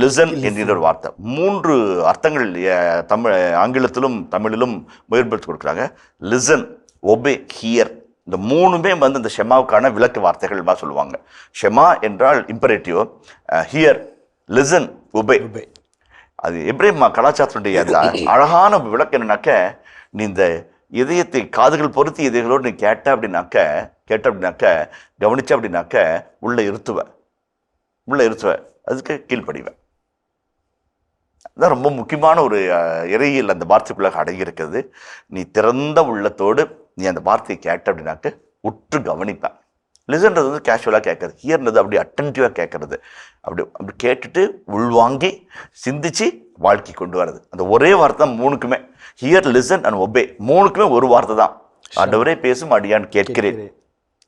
Listen என்கிற ஒரு வார்த்தை. மூன்று அர்த்தங்கள் தமிழ் ஆங்கிலத்திலும் தமிழிலும் முயற்சி கொடுக்குறாங்க. லிசன் ஒபே ஹியர் இந்த மூணுமே வந்து இந்த ஷெமாவுக்கான விளக்கு வார்த்தைகள் சொல்லுவாங்க. ஷெமா என்றால் இம்பரேட்டிவ் ஹியர் லிசன் உபே. அது எப்ரேம் கலாச்சாரத்தினுடைய அழகான விளக்கு என்னன்னாக்க நீ இந்த இதயத்தை காதுகள் பொருத்தி இதயங்களோடு நீ கேட்ட அப்படின்னாக்க கேட்ட அப்படின்னாக்க கவனிச்ச அப்படின்னாக்க உள்ள இருத்துவ. உள்ள இருத்துவ. அதுக்கு கீழ்ப்படிவேன் அதான் ரொம்ப முக்கியமான ஒரு அஹ், இறையியல் அந்த வார்த்தைக்குள்ளாக அடங்கியிருக்கிறது. நீ திறந்த உள்ளத்தோடு நீ அந்த வார்த்தையை கேட்ட அப்படின்னாக்க உற்று கவனிப்பேன். லிசன்றது வந்து கேஷுவலாக கேட்கறது. ஹியர்ன்றது அப்படி அட்டன்டிவாக கேட்கறது. அப்படி அப்படி கேட்டுட்டு உள்வாங்கி சிந்திச்சு வாழ்க்கை கொண்டு வர்றது. அந்த ஒரே வார்த்தை தான் மூணுக்குமே. ஹியர் லிசன் அண்ட் ஒபே மூணுக்குமே ஒரு வார்த்தை தான். ஆண்டவரே பேசும் அடியான் கேட்கிறேன்.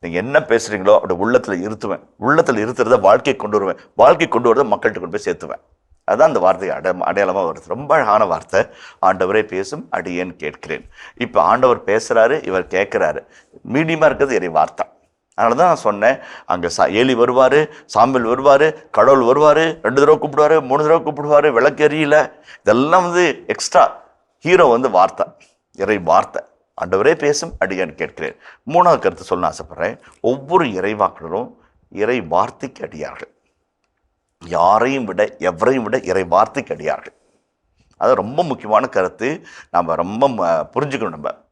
நீங்கள் என்ன பேசுகிறீங்களோ அப்படி உள்ளத்தில் இருத்துவேன். உள்ளத்தில் இருத்துறத வாழ்க்கை கொண்டு வருவேன். வாழ்க்கை கொண்டு வரதை மக்கள்கிட்ட கொண்டு போய் சேர்த்துவேன். அதுதான் அந்த வார்த்தை அட அடையாளமாக வருது. ரொம்ப அழகான வார்த்தை. ஆண்டவரே பேசும் அடியேன்னு கேட்கிறேன். இப்போ ஆண்டவர் பேசுகிறாரு இவர் கேட்குறாரு. மீடியமாக இருக்கிறது இறை வார்த்தை. அதனால தான் நான் சொன்னேன். அங்கே சா ஏலி வருவார் சாம்பல் வருவார் கடவுள் வருவார் ரெண்டு தடவை கூப்பிடுவார் மூணு தடவை கூப்பிடுவார் விளக்கு எரியல. இதெல்லாம் வந்து எக்ஸ்ட்ரா ஹீரோ வந்து வார்த்தை. இறை வார்த்தை. ஆண்டவரே பேசும் அடியான்னு கேட்கிறேன். மூணாவது கருத்து சொல்ல ஆசைப்பட்றேன். ஒவ்வொரு இறைவாக்கினரும் இறை வார்த்தைக்கு அடியார்கள். யாரையும் விட எவரையும் விட இறை வார்த்தைக்கு அடியார்கள். அது ரொம்ப முக்கியமான கருத்து. நம்ம ரொம்ப ம- புரிஞ்சுக்கணும் நம்ம.